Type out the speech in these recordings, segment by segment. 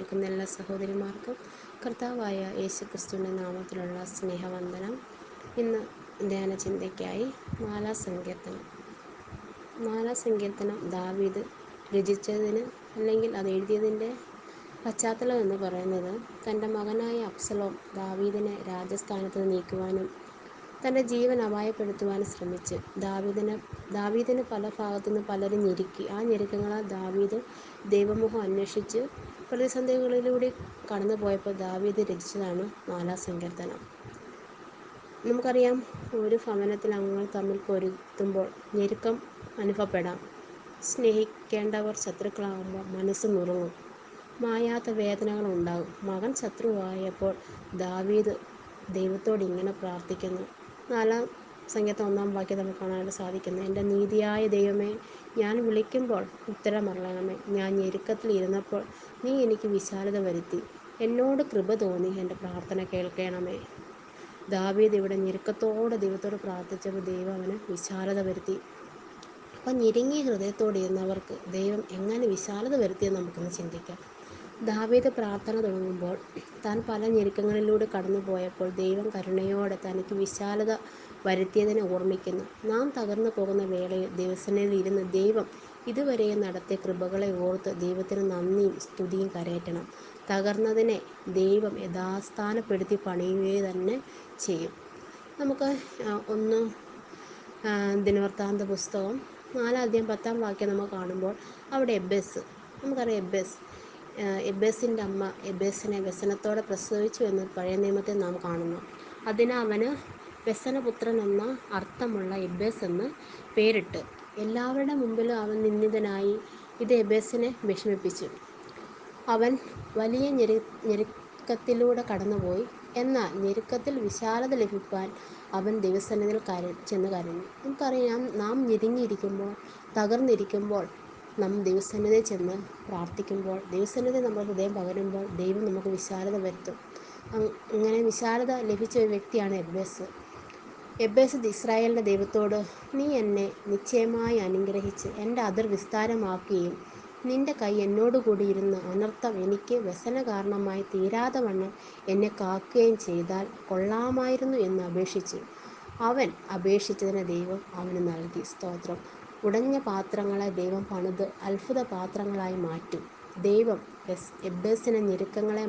കേൾക്കുന്ന എല്ലാ സഹോദരിമാർക്കും കർത്താവായ യേശു ക്രിസ്തുവിന്റെ നാമത്തിലുള്ള സ്നേഹവന്ദനം. ഇന്ന് ധ്യാന ചിന്തയ്ക്കായി നാലാ സങ്കീർത്തനം. നാലാ സങ്കീർത്തനം ദാവീദ് രചിച്ചതിന് അല്ലെങ്കിൽ അത് എഴുതിയതിന്റെ പശ്ചാത്തലം എന്ന് പറയുന്നത് തന്റെ മകനായ അബ്സലോം ദാവീദിനെ രാജസ്ഥാനത്ത് നീക്കുവാനും തന്റെ ജീവൻ അപായപ്പെടുത്തുവാൻ ശ്രമിച്ച്. ദാവീദിനെ ദാവീദിന് പല ഭാഗത്തുനിന്ന് പലരും ഞെരുക്കി. ആ ഞെരുക്കങ്ങളാൽ ദാവീദ് ദൈവമുഖം അന്വേഷിച്ച് പ്രതിസന്ധികളിലൂടെ കടന്നു പോയപ്പോൾ ദാവീദ് രചിച്ചതാണ് നാലാം സങ്കീർത്തനം. നമുക്കറിയാം ഒരു ഭവനത്തിൽ അംഗങ്ങൾ തമ്മിൽ പൊരുത്തുമ്പോൾ ഞെരുക്കം അനുഭവപ്പെടാം. സ്നേഹിക്കേണ്ടവർ ശത്രുക്കളാകുമ്പോൾ മനസ്സ് നുറുങ്ങും. മായാത്ത വേദനകൾ ഉണ്ടാകും മകൻ ശത്രുവായപ്പോൾ ദാവീദ് ദൈവത്തോട് ഇങ്ങനെ പ്രാർത്ഥിക്കുന്നു. നാലാം സംഖ്യത്തെ ഒന്നാം വാക്യം നമുക്ക് കാണാനായിട്ട് സാധിക്കുന്നു. എന്റെ നീതിയായ ദൈവമേ ഞാൻ വിളിക്കുമ്പോൾ ഉത്തരം അറിയണമേ ഞാൻ ഞെരുക്കത്തിൽ ഇരുന്നപ്പോൾ നീ എനിക്ക് വിശാലത വരുത്തി. എന്നോട് കൃപ തോന്നി. എന്റെ പ്രാർത്ഥന കേൾക്കണമേ. ദാവീദ് ഇവിടെ ഞെരുക്കത്തോടെ ദൈവത്തോട് പ്രാർത്ഥിച്ചപ്പോൾ ദൈവം അവന് വിശാലത വരുത്തി. അപ്പം ഞെരുങ്ങിയ ഹൃദയത്തോടെ ഇരുന്നവർക്ക് ദൈവം എങ്ങനെ വിശാലത വരുത്തിയെന്ന് നമുക്കൊന്ന് ചിന്തിക്കാം. ദാവീദ് പ്രാർത്ഥന തുടങ്ങുമ്പോൾ താൻ പല ഞെരുക്കങ്ങളിലൂടെ കടന്നു പോയപ്പോൾ ദൈവം കരുണയോടെ തനിക്ക് വിശാലത വരുത്തിയതിനെ ഓർമ്മിക്കുന്നു. നാം തകർന്നു പോകുന്ന വേളയിൽ ദൈവസേനയിൽ ഇരുന്ന് ദൈവം ഇതുവരെയും നടത്തിയ കൃപകളെ ഓർത്ത് ദൈവത്തിന് നന്ദിയും സ്തുതിയും കരയറ്റണം. തകർന്നതിനെ ദൈവം യഥാസ്ഥാനപ്പെടുത്തി പണിയുകയെ തന്നെ ചെയ്യും. നമുക്ക് ഒന്ന് ദിനവൃത്താന്ത പുസ്തകം നാലാം അധ്യായം പത്താം വാക്യം നമ്മൾ കാണുമ്പോൾ അവിടെ എബേസ് നമുക്കറിയാം എബേസ് എബേസിന്റെ അമ്മ എബേസിനെ വ്യസനത്തോടെ പ്രസവിച്ചു എന്ന് പഴയ നിയമത്തെ നാം കാണുന്നു. അതിന് അവന് വ്യസനപുത്രൻ എന്ന അർത്ഥമുള്ള എബേസ് എന്ന് പേരിട്ട്. എല്ലാവരുടെ മുമ്പിലും അവൻ നിന്ദിതനായി ഇത് എബേസിനെ വിഷമിപ്പിച്ചു. അവൻ വലിയ ഞെരു ഞെരുക്കത്തിലൂടെ കടന്നുപോയി. എന്നാൽ ഞെരുക്കത്തിൽ വിശാലത ലഭിക്കാൻ അവൻ ദൈവസന്നിധിയിൽ കര ചെന്ന് കരഞ്ഞു. നമുക്കറിയാം നാം ഞെരുങ്ങിയിരിക്കുമ്പോൾ തകർന്നിരിക്കുമ്പോൾ നാം ദൈവസന്നിധിയിൽ ചെന്ന് പ്രാർത്ഥിക്കുമ്പോൾ ദൈവസന്നിധി നമ്മൾ ഹൃദയം പകരുമ്പോൾ ദൈവം നമുക്ക് വിശാലത വരുത്തും. അങ്ങനെ വിശാലത ലഭിച്ച ഒരു വ്യക്തിയാണ് എബ്ബേസ്. എബ്ബേസ് ഇസ്രായേലിന്റെ ദൈവത്തോട് നീ എന്നെ നിശ്ചയമായി അനുഗ്രഹിച്ച് എന്റെ അതിർ വിസ്താരമാക്കുകയും നിന്റെ കൈ എന്നോടുകൂടി ഇരുന്ന് അനർത്ഥം എനിക്ക് വ്യസന കാരണമായി തീരാതെ വണ്ണം എന്നെ കാക്കുകയും ചെയ്താൽ കൊള്ളാമായിരുന്നു എന്ന് അപേക്ഷിച്ചു അവൻ അപേക്ഷിച്ചതിന് ദൈവം അവന് നൽകി സ്തോത്രം. ഉടഞ്ഞ പാത്രങ്ങളെ ദൈവം പണിത് അത്ഭുത പാത്രങ്ങളായി മാറ്റും. ദൈവം എബേസിനെ ഞെരുക്കങ്ങളെ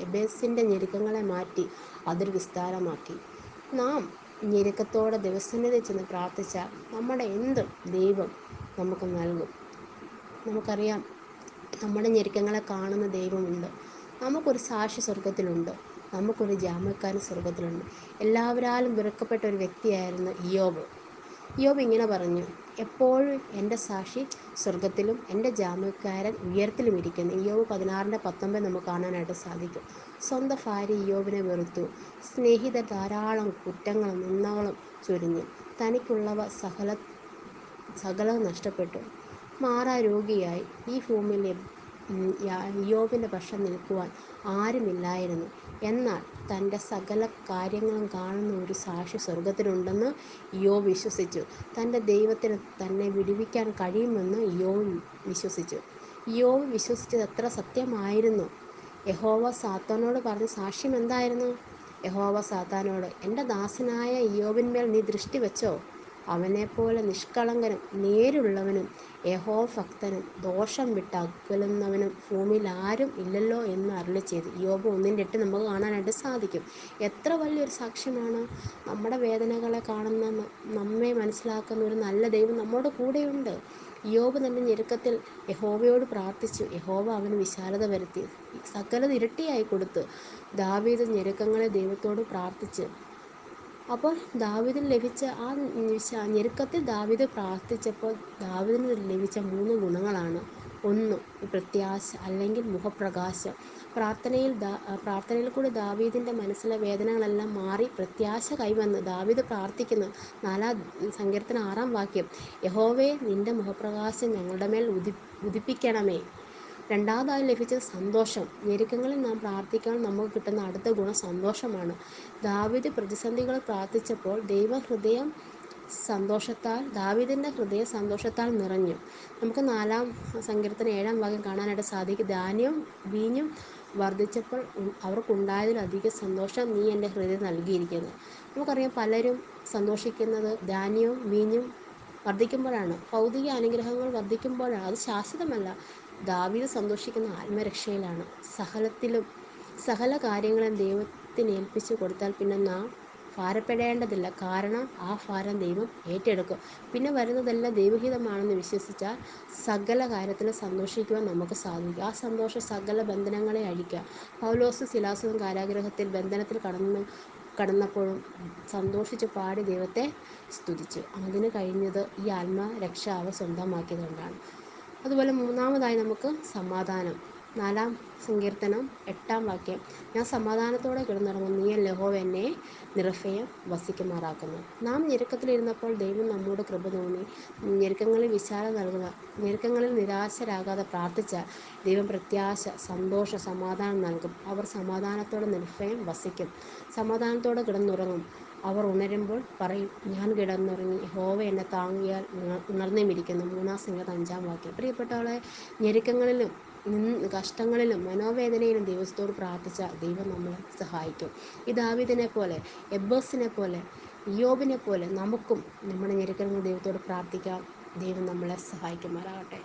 എബേസിന്റെ ഞെരുക്കങ്ങളെ മാറ്റി അതൊരു വിസ്താരമാക്കി. നാം ഞെരുക്കത്തോടെ ദിവസനിധി ചെന്ന് പ്രാർത്ഥിച്ചാൽ നമ്മുടെ എന്ത് ദൈവം നമുക്ക് നൽകും? നമുക്കറിയാം നമ്മുടെ ഞെരുക്കങ്ങളെ കാണുന്ന ദൈവമുണ്ട്. നമുക്കൊരു സാക്ഷി സ്വർഗത്തിലുണ്ട് നമുക്കൊരു ജാമ്യക്കാരൻ സ്വർഗത്തിലുണ്ട് എല്ലാവരാലും വെറുക്കപ്പെട്ട ഒരു വ്യക്തിയായിരുന്നു ഇയോബ് ഇയോബ് ഇങ്ങനെ പറഞ്ഞു എപ്പോഴും എന്റെ സാക്ഷി സ്വർഗത്തിലും എന്റെ ജാമ്യക്കാരൻ ഉയരത്തിലും ഇരിക്കുന്നു? ഇയോബ് പതിനാറിന്റെ പത്തൊമ്പത് നമുക്ക് കാണാനായിട്ട് സാധിക്കും. സ്വന്തം ഭാര്യ ഇയോബിനെ വെറുത്തു. സ്നേഹിത ധാരാളം കുറ്റങ്ങളും നിന്നകളും ചുരുങ്ങി തനിക്കുള്ളവ സകല സകലവും നഷ്ടപ്പെട്ടു. മാറാ രോഗിയായി. ഈ ഭൂമിയിൽ യോബിന്റെ പക്ഷം നിൽക്കുവാൻ ആരുമില്ലായിരുന്നു. എന്നാൽ തന്റെ സകല കാര്യങ്ങളും കാണുന്ന ഒരു സാക്ഷി സ്വർഗത്തിലുണ്ടെന്ന് യോ വിശ്വസിച്ചു. തന്റെ ദൈവത്തിന് തന്നെ വിടുവിക്കാൻ കഴിയുമെന്ന് യോ വിശ്വസിച്ചു. യോ വിശ്വസിച്ചത് എത്ര സത്യമായിരുന്നു? യഹോവ സാത്താനോട് പറഞ്ഞ സാക്ഷ്യം എന്തായിരുന്നു? യഹോവ സാത്താനോട് എന്റെ ദാസനായ യോബിന്മേൽ നീ ദൃഷ്ടി വെച്ചോ? അവനെപ്പോലെ നിഷ്കളങ്കനും നേരുള്ളവനും യഹോഭക്തനും ദോഷം വിട്ട് അകലുന്നവനും ഭൂമിയിൽ ആരും ഇല്ലല്ലോ എന്ന് അരുളി ചെയ്തു. യോബ് ഒന്നിന്റെ എട്ട് നമുക്ക് കാണാനായിട്ട് സാധിക്കും. എത്ര വലിയൊരു സാക്ഷ്യമാണ് നമ്മുടെ വേദനകളെ കാണുന്ന നമ്മെ മനസ്സിലാക്കുന്ന ഒരു നല്ല ദൈവം നമ്മുടെ കൂടെയുണ്ട്. യോബ് തന്നെ ഞെരുക്കത്തിൽ യഹോവയോട് പ്രാർത്ഥിച്ചു. യഹോവ അവന് വിശാലത വരുത്തി. സകലത് ഇരട്ടിയായി കൊടുത്തു. ദാവീദ് ഞെരുക്കങ്ങളെ ദൈവത്തോട് പ്രാർത്ഥിച്ച് അപ്പോൾ ദാവിദിന് ലഭിച്ച ആ ഞെരുക്കത്തിൽ ദാവിദ് പ്രാർത്ഥിച്ചപ്പോൾ ദാവിദിന് ലഭിച്ച മൂന്ന് ഗുണങ്ങളാണ്. ഒന്ന് പ്രത്യാശ അല്ലെങ്കിൽ മുഖപ്രകാശം. പ്രാർത്ഥനയിൽ പ്രാർത്ഥനയിൽ കൂടി ദാവീദിന്റെ മനസ്സിലെ വേദനകളെല്ലാം മാറി പ്രത്യാശ കൈവന്ന് ദാവീദ് പ്രാർത്ഥിക്കുന്നു. നാലാം സങ്കീർത്തന ആറാം വാക്യം യഹോവേ നിന്റെ മുഖപ്രകാശം ഞങ്ങളുടെ മേൽ ഉദി ഉദിപ്പിക്കണമേ. രണ്ടാമതായി ലഭിച്ച സന്തോഷം. ഞെരുക്കങ്ങളിൽ നാം പ്രാർത്ഥിക്കാൻ നമുക്ക് കിട്ടുന്ന അടുത്ത ഗുണം സന്തോഷമാണ്. ദാവിദ് പ്രതിസന്ധികൾ പ്രാർത്ഥിച്ചപ്പോൾ ദൈവ ഹൃദയം സന്തോഷത്താൽ ദാവീദിന്റെ ഹൃദയം സന്തോഷത്താൽ നിറഞ്ഞു. നമുക്ക് നാലാം സങ്കീർത്തനം ഏഴാം ഭാഗം കാണാനായിട്ട് സാധിക്കും. ധാന്യവും വീഞ്ഞും വർദ്ധിച്ചപ്പോൾ അവർക്കുണ്ടായതിലധികം സന്തോഷം നീ എന്റെ ഹൃദയം നൽകിയിരിക്കുന്നു. നമുക്കറിയാം പലരും സന്തോഷിക്കുന്നത് ധാന്യവും വീഞ്ഞും വർദ്ധിക്കുമ്പോഴാണ്. ഭൗതിക അനുഗ്രഹങ്ങൾ വർദ്ധിക്കുമ്പോഴാണ്. അത് ശാശ്വതമല്ല. ദാവീദ് സന്തോഷിക്കുന്ന ആത്മരക്ഷയിലാണ്. സകലത്തിലും സകല കാര്യങ്ങളും ദൈവത്തിന് ഏൽപ്പിച്ചു കൊടുത്താൽ പിന്നെ നാം ഭാരപ്പെടേണ്ടതില്ല. കാരണം ആ ഭാരം ദൈവം ഏറ്റെടുക്കും. പിന്നെ വരുന്നതെല്ലാം ദൈവഹിതമാണെന്ന് വിശ്വസിച്ചാൽ സകല കാര്യത്തിലും സന്തോഷിക്കുവാൻ നമുക്ക് സാധിക്കും. ആ സന്തോഷം സകല ബന്ധനങ്ങളെ അഴിക്കുക പൗലോസും ശിലാസും കാരാഗ്രഹത്തിൽ ബന്ധനത്തിൽ കടന്നു കടന്നപ്പോഴും സന്തോഷിച്ച് പാടി ദൈവത്തെ സ്തുതിച്ചു. അതിന് കഴിഞ്ഞത് ഈ ആത്മരക്ഷ അവർ സ്വന്തമാക്കിയത് കൊണ്ടാണ് അതുപോലെ മൂന്നാമതായി നമുക്ക് സമാധാനം. നാലാം സങ്കീർത്തനം എട്ടാം വാക്യം. ഞാൻ സമാധാനത്തോടെ കിടന്നുറങ്ങും നീ ലഹോവ എന്നെ നിറഫയം വസിക്കുമാറാക്കുന്നു. നാം ഞെരുക്കത്തിലിരുന്നപ്പോൾ ദൈവം നമ്മോട് കൃപ തോന്നി ഞെരുക്കങ്ങളിൽ വിശാലം നൽകുക. ഞെരുക്കങ്ങളിൽ നിരാശരാകാതെ പ്രാർത്ഥിച്ച ദൈവം പ്രത്യാശ സന്തോഷ സമാധാനം നൽകും. അവർ സമാധാനത്തോടെ നിർഭയം വസിക്കും. സമാധാനത്തോടെ കിടന്നുറങ്ങും. അവർ ഉണരുമ്പോൾ പറയും ഞാൻ കിടന്നുറങ്ങി. ഹോവ എന്നെ താങ്ങിയാൽ ഉണർന്നുമിരിക്കുന്നു മൂന്നാം സംഘം അഞ്ചാം വാക്യം. പ്രിയപ്പെട്ടവളെ ഞെരുക്കങ്ങളിലും കഷ്ടങ്ങളിലും മനോവേദനയിലും ദൈവത്തോട് പ്രാർത്ഥിച്ച ദൈവം നമ്മളെ സഹായിക്കും. ഈ ദാവിദിനെ പോലെ എബ്ബോസിനെ പോലെ യോബിനെ പോലെ നമുക്കും നമ്മുടെ ഞെരുക്കങ്ങൾ ദൈവത്തോട് പ്രാർത്ഥിക്കാം. ദൈവം നമ്മളെ സഹായിക്കുമാറാകട്ടെ